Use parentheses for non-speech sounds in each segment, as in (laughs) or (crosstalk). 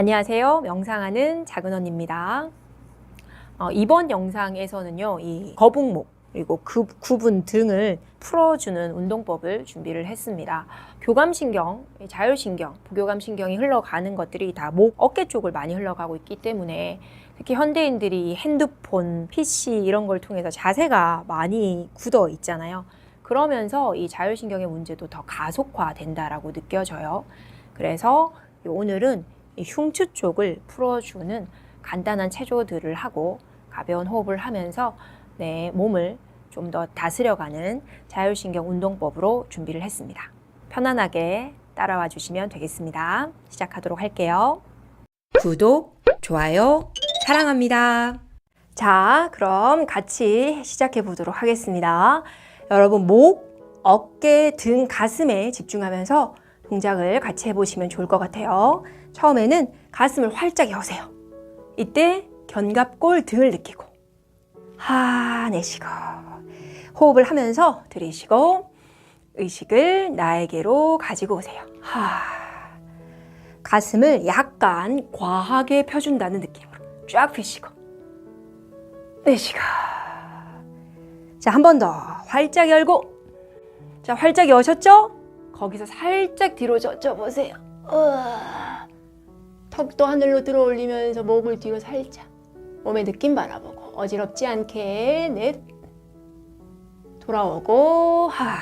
안녕하세요. 명상하는 작은 언니입니다. 어, 이번 영상에서는요, 이 거북목 그리고 그 구분 등을 풀어주는 운동법을 준비를 했습니다. 교감신경, 이 자율신경, 부교감신경이 흘러가는 것들이 다 목, 어깨 쪽을 많이 흘러가고 있기 때문에 특히 현대인들이 핸드폰, PC 이런 걸 통해서 자세가 많이 굳어 있잖아요. 그러면서 이 자율신경의 문제도 더 가속화된다라고 느껴져요. 그래서 오늘은 이 흉추 쪽을 풀어주는 간단한 체조들을 하고 가벼운 호흡을 하면서 내 몸을 좀 더 다스려가는 자율신경 운동법으로 준비를 했습니다. 편안하게 따라와 주시면 되겠습니다. 시작하도록 할게요. 구독, 좋아요, 사랑합니다. 자, 그럼 같이 시작해 보도록 하겠습니다. 여러분, 목, 어깨, 등, 가슴에 집중하면서 동작을 같이 해보시면 좋을 것 같아요. 처음에는 가슴을 활짝 여세요. 이때 견갑골 등을 느끼고 하 내쉬고 호흡을 하면서 들이쉬고 의식을 나에게로 가지고 오세요. 하 가슴을 약간 과하게 펴준다는 느낌으로 쫙 펴시고 내쉬고 자 한 번 더 활짝 열고 자 활짝 여셨죠? 거기서 살짝 뒤로 젖혀 보세요. 으아. 턱도 하늘로 들어 올리면서 목을 뒤로 살짝 몸의 느낌 바라보고 어지럽지 않게 넷 돌아오고 하.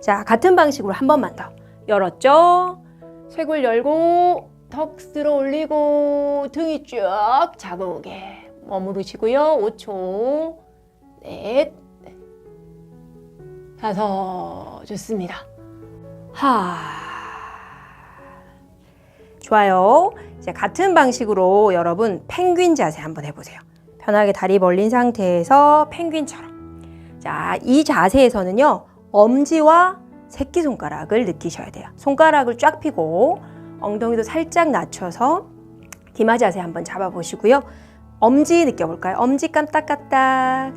자 같은 방식으로 한 번만 더 열었죠? 쇄골 열고 턱 들어 올리고 등이 쭉 잡아오게 머무르시고요. 5초 넷 다섯 좋습니다. 하 좋아요. 이제 같은 방식으로 여러분 펭귄 자세 한번 해보세요. 편하게 다리 벌린 상태에서 펭귄처럼. 자, 이 자세에서는요, 엄지와 새끼손가락을 느끼셔야 돼요. 손가락을 쫙 펴고 엉덩이도 살짝 낮춰서 기마 자세 한번 잡아보시고요. 엄지 느껴볼까요? 엄지 깜딱깜딱.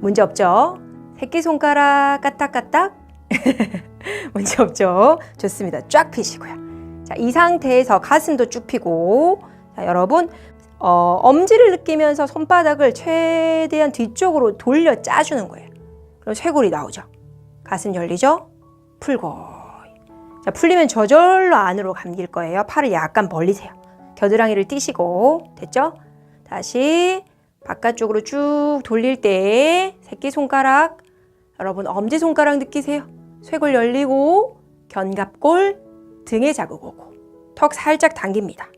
문제 없죠? 새끼손가락 까딱까딱. (laughs) 문제 없죠? 좋습니다. 쫙 펴시고요. 자, 이 상태에서 가슴도 쭉 펴고 자, 여러분 어, 엄지를 느끼면서 손바닥을 최대한 뒤쪽으로 돌려 짜주는 거예요. 그럼 쇄골이 나오죠. 가슴 열리죠? 풀고 자, 풀리면 저절로 안으로 감길 거예요. 팔을 약간 벌리세요. 겨드랑이를 띄시고 됐죠? 다시 바깥쪽으로 쭉 돌릴 때 새끼손가락 여러분 엄지손가락 느끼세요. 쇄골 열리고 견갑골 등에 자극 오고 턱 살짝 당깁니다.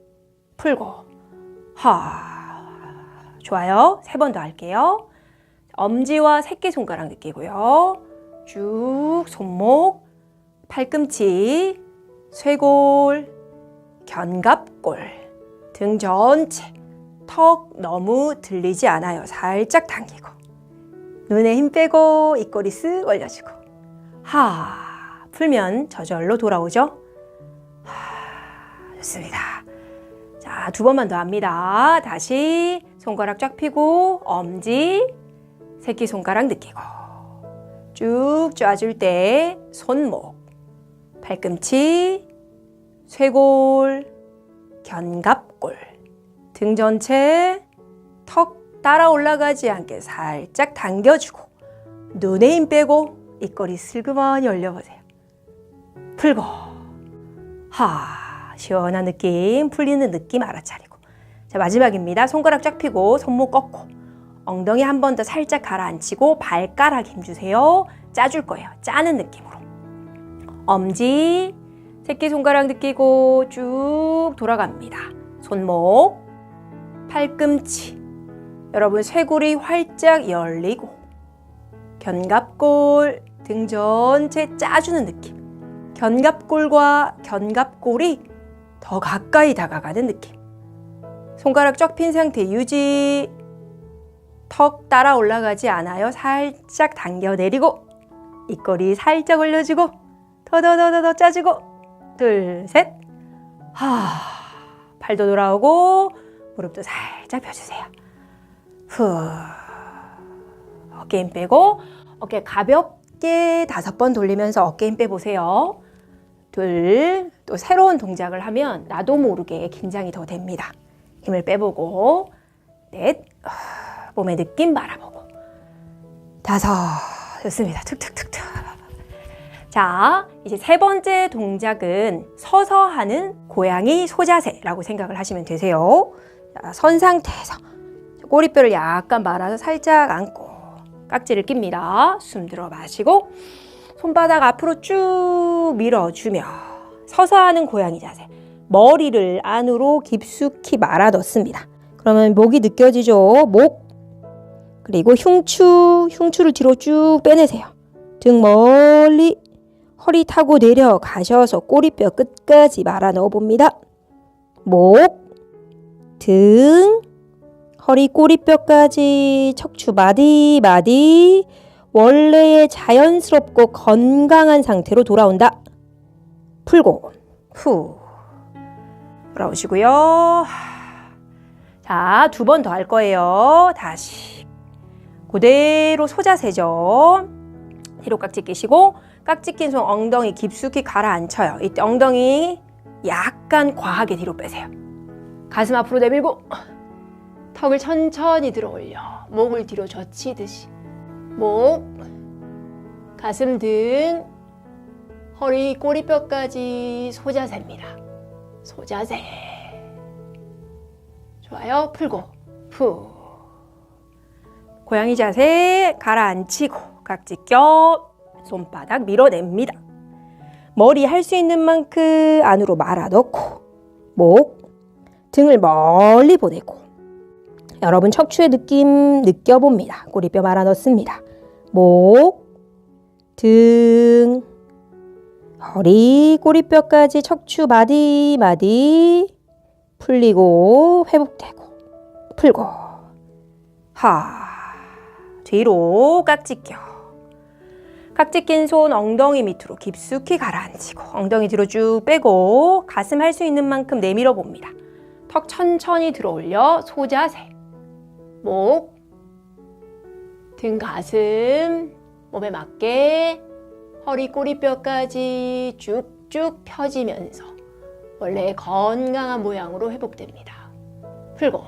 풀고 하 좋아요. 세 번 더 할게요. 엄지와 새끼손가락 느끼고요. 쭉 손목, 팔꿈치, 쇄골, 견갑골, 등 전체 턱 너무 들리지 않아요. 살짝 당기고 눈에 힘 빼고 입꼬리 쓱 올려주고 하 풀면 저절로 돌아오죠. 좋습니다. 자, 두 번만 더 합니다. 다시 손가락 쫙 펴고 엄지, 새끼 손가락 느끼고 쭉 쪄줄 때 손목, 팔꿈치, 쇄골, 견갑골, 등 전체 턱 따라 올라가지 않게 살짝 당겨주고 눈에 힘 빼고 입꼬리 슬그머니 올려보세요. 풀고 하 시원한 느낌 풀리는 느낌 알아차리고. 자 마지막입니다. 손가락 쫙 펴고 손목 꺾고 엉덩이 한 번 더 살짝 가라앉히고 발가락 힘주세요. 짜줄 거예요. 짜는 느낌으로. 엄지 새끼손가락 느끼고 쭉 돌아갑니다. 손목 팔꿈치. 여러분 쇄골이 활짝 열리고 견갑골 등 전체 짜주는 느낌 견갑골과 견갑골이 더 가까이 다가가는 느낌. 손가락 쫙 핀 상태 유지. 턱 따라 올라가지 않아요. 살짝 당겨 내리고 입꼬리 살짝 올려주고 더더더더더 짜주고 둘, 셋. 하. 팔도 돌아오고 무릎도 살짝 펴주세요. 후. 어깨 힘 빼고 어깨 가볍게 다섯 번 돌리면서 어깨 힘 빼보세요. 둘, 또 새로운 동작을 하면 나도 모르게 긴장이 더 됩니다. 힘을 빼보고 넷 아, 몸의 느낌 바라보고 다섯 좋습니다. 툭툭툭툭 자 이제 세 번째 동작은 서서 하는 고양이 소자세라고 생각을 하시면 되세요. 자, 선 상태에서 꼬리뼈를 약간 말아서 살짝 안고 깍지를 낍니다. 숨 들어 마시고 손바닥 앞으로 쭉 밀어주며 서서 하는 고양이 자세. 머리를 안으로 깊숙이 말아 넣습니다. 그러면 목이 느껴지죠? 목. 그리고 흉추, 흉추를 뒤로 쭉 빼내세요. 등 멀리 허리 타고 내려가셔서 꼬리뼈 끝까지 말아 넣어 봅니다. 목, 등, 허리 꼬리뼈까지 척추 마디 마디 원래의 자연스럽고 건강한 상태로 돌아온다. 풀고 후 돌아오시고요. 자, 두 번 더 할 거예요. 다시 그대로 소자세죠. 뒤로 깍지 끼시고 깍지 낀 손 엉덩이 깊숙이 가라앉혀요. 이때 엉덩이 약간 과하게 뒤로 빼세요. 가슴 앞으로 내밀고 턱을 천천히 들어 올려 목을 뒤로 젖히듯이 목, 가슴 등, 허리 꼬리뼈까지 소자세입니다. 소자세. 좋아요. 풀고 후. 고양이 자세 가라앉히고 깍지 껴 손바닥 밀어냅니다. 머리 할 수 있는 만큼 안으로 말아 넣고 목, 등을 멀리 보내고 여러분 척추의 느낌 느껴봅니다. 꼬리뼈 말아 넣습니다. 목, 등, 허리, 꼬리뼈까지 척추 마디 마디 풀리고 회복되고 풀고 하 뒤로 깍지 껴 깍지 낀 손 엉덩이 밑으로 깊숙이 가라앉히고 엉덩이 뒤로 쭉 빼고 가슴 할 수 있는 만큼 내밀어 봅니다. 턱 천천히 들어 올려 소자세 목, 등 가슴 몸에 맞게 허리 꼬리뼈까지 쭉쭉 펴지면서 원래 건강한 모양으로 회복됩니다. 풀고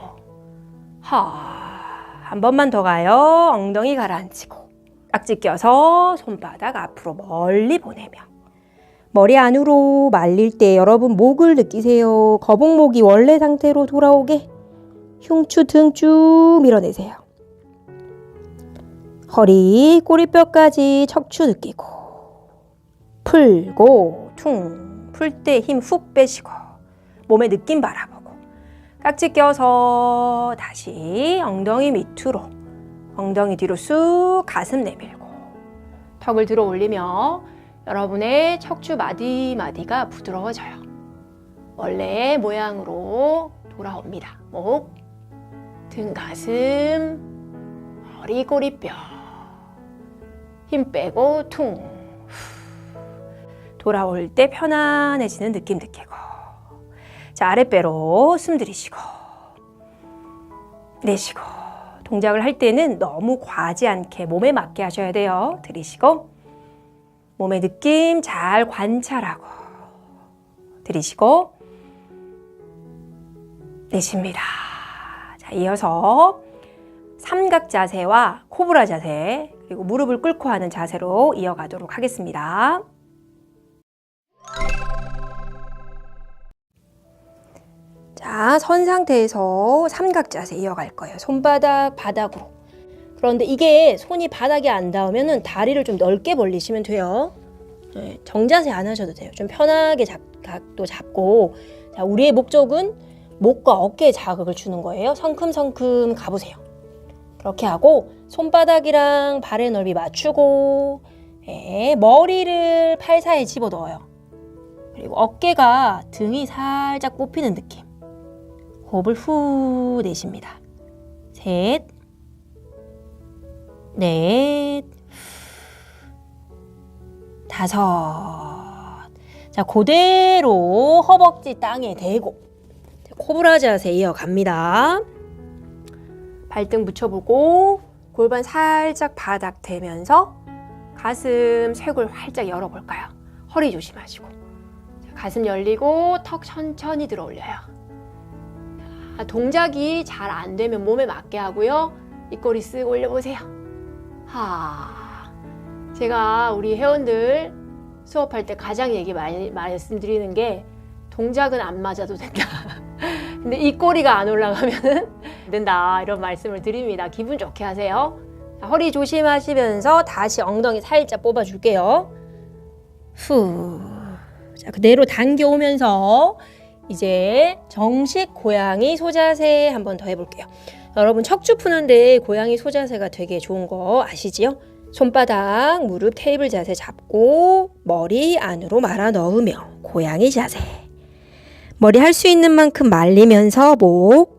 하한 번만 더 가요. 엉덩이 가라앉히고 깍지 껴서 손바닥 앞으로 멀리 보내며 머리 안으로 말릴 때 여러분 목을 느끼세요. 거북목이 원래 상태로 돌아오게 흉추 등 쭉 밀어내세요. 허리, 꼬리뼈까지 척추 느끼고 풀고 퉁 풀 때 힘 훅 빼시고 몸의 느낌 바라보고 깍지 껴서 다시 엉덩이 밑으로 엉덩이 뒤로 쑥 가슴 내밀고 턱을 들어 올리며 여러분의 척추 마디 마디가 부드러워져요. 원래의 모양으로 돌아옵니다. 목, 등, 가슴, 허리, 꼬리뼈. 힘 빼고 퉁. 후. 돌아올 때 편안해지는 느낌 느끼고. 자, 아랫배로 숨 들이쉬고. 내쉬고. 동작을 할 때는 너무 과하지 않게 몸에 맞게 하셔야 돼요. 들이쉬고. 몸의 느낌 잘 관찰하고. 들이쉬고. 내쉽니다. 자, 이어서 삼각 자세와 코브라 자세, 그리고 무릎을 꿇고 하는 자세로 이어가도록 하겠습니다. 자, 선 상태에서 삼각 자세 이어갈 거예요. 손바닥 바닥으로. 그런데 이게 손이 바닥에 안 닿으면 다리를 좀 넓게 벌리시면 돼요. 네, 정자세 안 하셔도 돼요. 좀 편하게 잡, 각도 잡고. 자, 우리의 목적은 목과 어깨에 자극을 주는 거예요. 성큼성큼 가보세요. 그렇게 하고 손바닥이랑 발의 넓이 맞추고 예, 머리를 팔 사이에 집어 넣어요. 그리고 어깨가 등이 살짝 뽑히는 느낌. 호흡을 후 내쉽니다. 셋, 넷, 다섯. 자, 그대로 허벅지 땅에 대고 코브라 자세 이어갑니다. 발등 붙여보고 골반 살짝 바닥 대면서 가슴 쇄골 활짝 열어볼까요? 허리 조심하시고 자, 가슴 열리고 턱 천천히 들어 올려요. 아, 동작이 잘 안 되면 몸에 맞게 하고요. 입꼬리 쓱 올려보세요. 하. 제가 우리 회원들 수업할 때 가장 얘기 많이 말씀드리는 게 동작은 안 맞아도 된다. 근데 안 올라가면은 안 된다. 이런 말씀을 드립니다. 기분 좋게 하세요. 자, 허리 조심하시면서 다시 엉덩이 살짝 뽑아줄게요. 후. 자, 그대로 당겨오면서 이제 정식 고양이 소자세 한번 더 해볼게요. 여러분 척추 푸는데 고양이 소자세가 되게 좋은 거 아시지요? 손바닥, 무릎, 테이블 자세 잡고 머리 안으로 말아 넣으며 고양이 자세. 머리 할 수 있는 만큼 말리면서 목,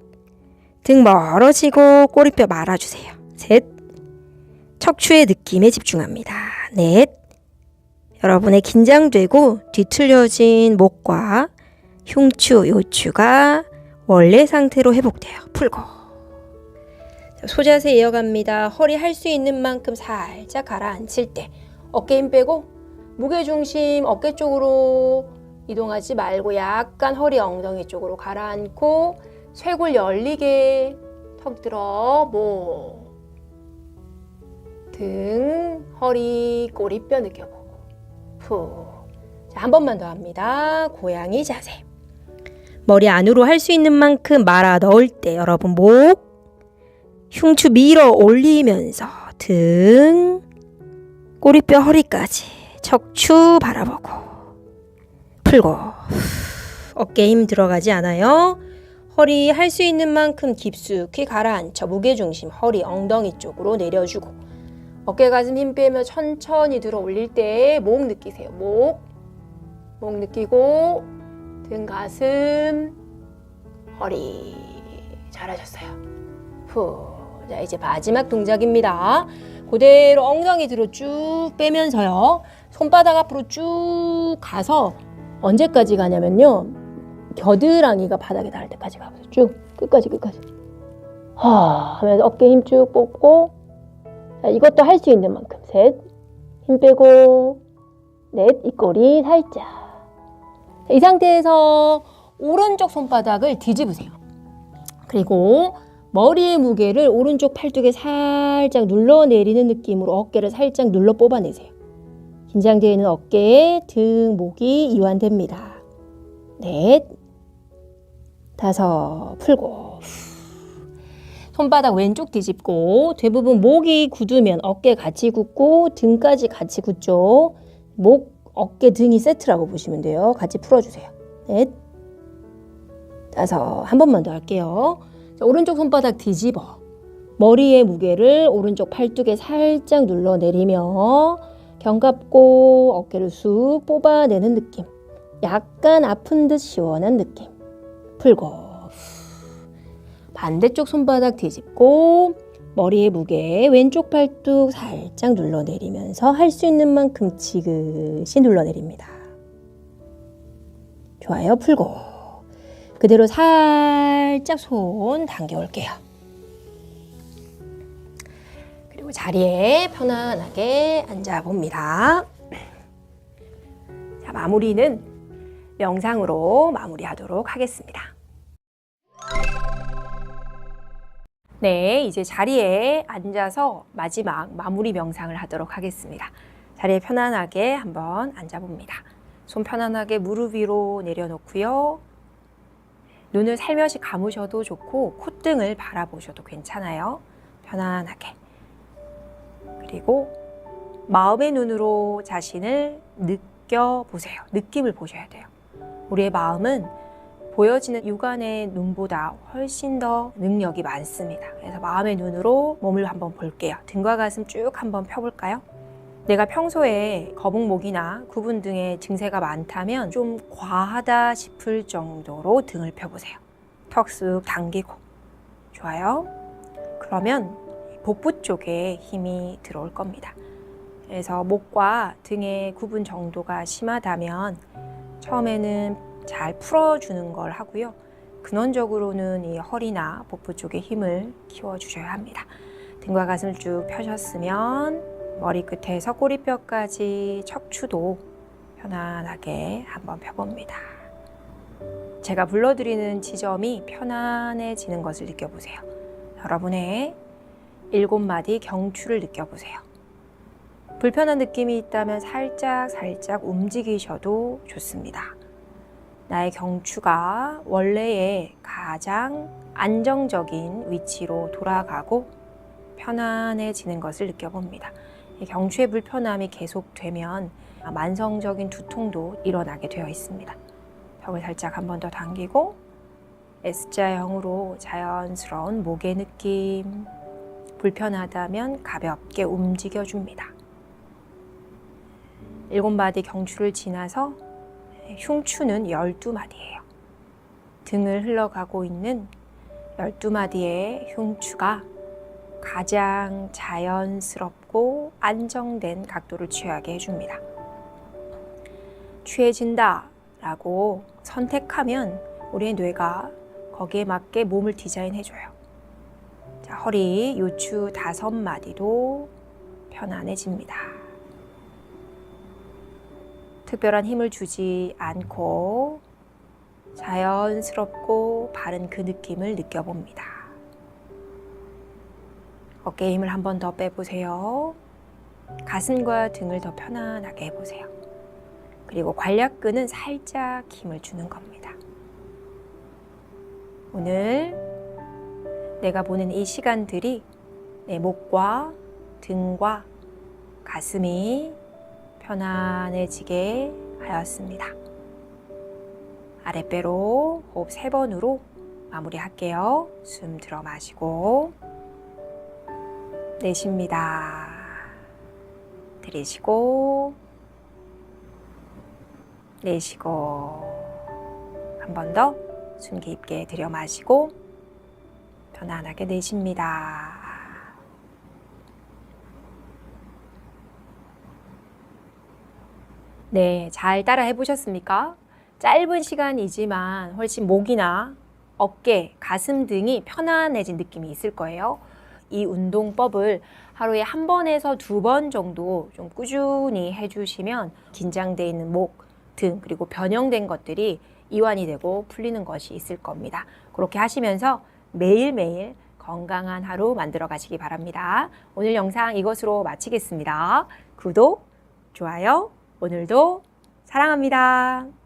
등 멀어지고 꼬리뼈 말아주세요. 셋. 척추의 느낌에 집중합니다. 넷. 여러분의 긴장되고 뒤틀려진 목과 흉추, 요추가 원래 상태로 회복돼요. 풀고. 자, 소자세 이어갑니다. 허리 할 수 있는 만큼 살짝 가라앉힐 때 어깨 힘 빼고 무게 중심 어깨 쪽으로 이동하지 말고 약간 허리 엉덩이 쪽으로 가라앉고 쇄골 열리게 턱 들어 목 등, 허리, 꼬리뼈 느껴보고 후. 자, 한 번만 더 합니다. 고양이 자세. 머리 안으로 할 수 있는 만큼 말아 넣을 때 여러분 목, 흉추 밀어 올리면서 등, 꼬리뼈 허리까지 척추 바라보고 풀고 후. 어깨 힘 들어가지 않아요. 허리 할 수 있는 만큼 깊숙이 가라앉혀 무게 중심 허리 엉덩이 쪽으로 내려주고 어깨 가슴 힘 빼며 천천히 들어 올릴 때 목 느끼세요. 목, 목 느끼고 등 가슴 허리 잘하셨어요. 후. 자 이제 마지막 동작입니다. 그대로 엉덩이 뒤로 쭉 빼면서요. 손바닥 앞으로 쭉 가서 언제까지 가냐면요. 겨드랑이가 바닥에 닿을 때까지 가보세요. 쭉 끝까지 끝까지. 하 하면서 어깨 힘 쭉 뽑고 자, 이것도 할 수 있는 만큼 셋. 힘 빼고 넷. 입꼬리 살짝. 자, 이 상태에서 오른쪽 손바닥을 뒤집으세요. 그리고 머리의 무게를 오른쪽 팔뚝에 살짝 눌러 내리는 느낌으로 어깨를 살짝 눌러 뽑아내세요. 긴장되어 있는 어깨에 등, 목이 이완됩니다. 넷, 다섯, 풀고. 손바닥 왼쪽 뒤집고 대부분 목이 굳으면 어깨 같이 굳고 등까지 같이 굳죠. 목, 어깨, 등이 세트라고 보시면 돼요. 같이 풀어주세요. 넷, 다섯, 한 번만 더 할게요. 자, 오른쪽 손바닥 뒤집어. 머리의 무게를 오른쪽 팔뚝에 살짝 눌러 내리며 견갑고 어깨를 쑥 뽑아내는 느낌. 약간 아픈 듯 시원한 느낌. 풀고. 반대쪽 손바닥 뒤집고 머리의 무게 왼쪽 팔뚝 살짝 눌러 내리면서 할 수 있는 만큼 지그시 눌러 내립니다. 좋아요. 풀고. 그대로 살짝 손 당겨 올게요. 그리고 자리에 편안하게 앉아 봅니다. 자, 마무리는 명상으로 마무리하도록 하겠습니다. 네, 이제 자리에 앉아서 마지막 마무리 명상을 하도록 하겠습니다. 자리에 편안하게 한번 앉아 봅니다. 손 편안하게 무릎 위로 내려놓고요. 눈을 살며시 감으셔도 좋고 콧등을 바라보셔도 괜찮아요. 편안하게. 그리고 마음의 눈으로 자신을 느껴보세요. 느낌을 보셔야 돼요. 우리의 마음은 보여지는 육안의 눈보다 훨씬 더 능력이 많습니다. 그래서 마음의 눈으로 몸을 한번 볼게요. 등과 가슴 쭉 한번 펴볼까요? 내가 평소에 거북목이나 구분 등의 증세가 많다면 좀 과하다 싶을 정도로 등을 펴보세요. 턱 쑥 당기고. 좋아요. 그러면 복부 쪽에 힘이 들어올 겁니다. 그래서 목과 등의 구분 정도가 심하다면 처음에는 잘 풀어주는 걸 하고요. 근원적으로는 이 허리나 복부 쪽에 힘을 키워주셔야 합니다. 등과 가슴을 쭉 펴셨으면 머리끝에서 꼬리뼈까지 척추도 편안하게 한번 펴봅니다. 제가 불러드리는 지점이 편안해지는 것을 느껴보세요. 여러분의 일곱 마디 경추를 느껴보세요. 불편한 느낌이 있다면 살짝 살짝 움직이셔도 좋습니다. 나의 경추가 원래의 가장 안정적인 위치로 돌아가고 편안해지는 것을 느껴봅니다. 이 경추의 불편함이 계속되면 만성적인 두통도 일어나게 되어 있습니다. 벽을 살짝 한 번 더 당기고 S자형으로 자연스러운 목의 느낌 불편하다면 가볍게 움직여 줍니다. 일곱 마디 경추를 지나서 흉추는 12마디예요. 등을 흘러가고 있는 12마디의 흉추가 가장 자연스럽고 안정된 각도를 취하게 해줍니다. 취해진다 라고 선택하면 우리의 뇌가 거기에 맞게 몸을 디자인해줘요. 자, 허리, 요추 다섯 마디도 편안해집니다. 특별한 힘을 주지 않고 자연스럽고 바른 그 느낌을 느껴봅니다. 어깨에 힘을 한 번 더 빼보세요. 가슴과 등을 더 편안하게 해보세요. 그리고 관략근은 살짝 힘을 주는 겁니다. 오늘 내가 보는 이 시간들이 내 목과 등과 가슴이 편안해지게 하였습니다. 아랫배로 호흡 세 번으로 마무리할게요. 숨 들어 마시고 내쉽니다. 들이쉬고 내쉬고 한 번 더 숨 깊게 들여 마시고 편안하게 내쉽니다. 네, 잘 따라 해보셨습니까? 짧은 시간이지만 훨씬 목이나 어깨, 가슴 등이 편안해진 느낌이 있을 거예요. 이 운동법을 하루에 한 번에서 두 번 정도 좀 꾸준히 해주시면 긴장돼 있는 목, 등, 그리고 변형된 것들이 이완이 되고 풀리는 것이 있을 겁니다. 그렇게 하시면서 매일매일 건강한 하루 만들어 가시기 바랍니다. 오늘 영상 이것으로 마치겠습니다. 구독, 좋아요, 오늘도 사랑합니다.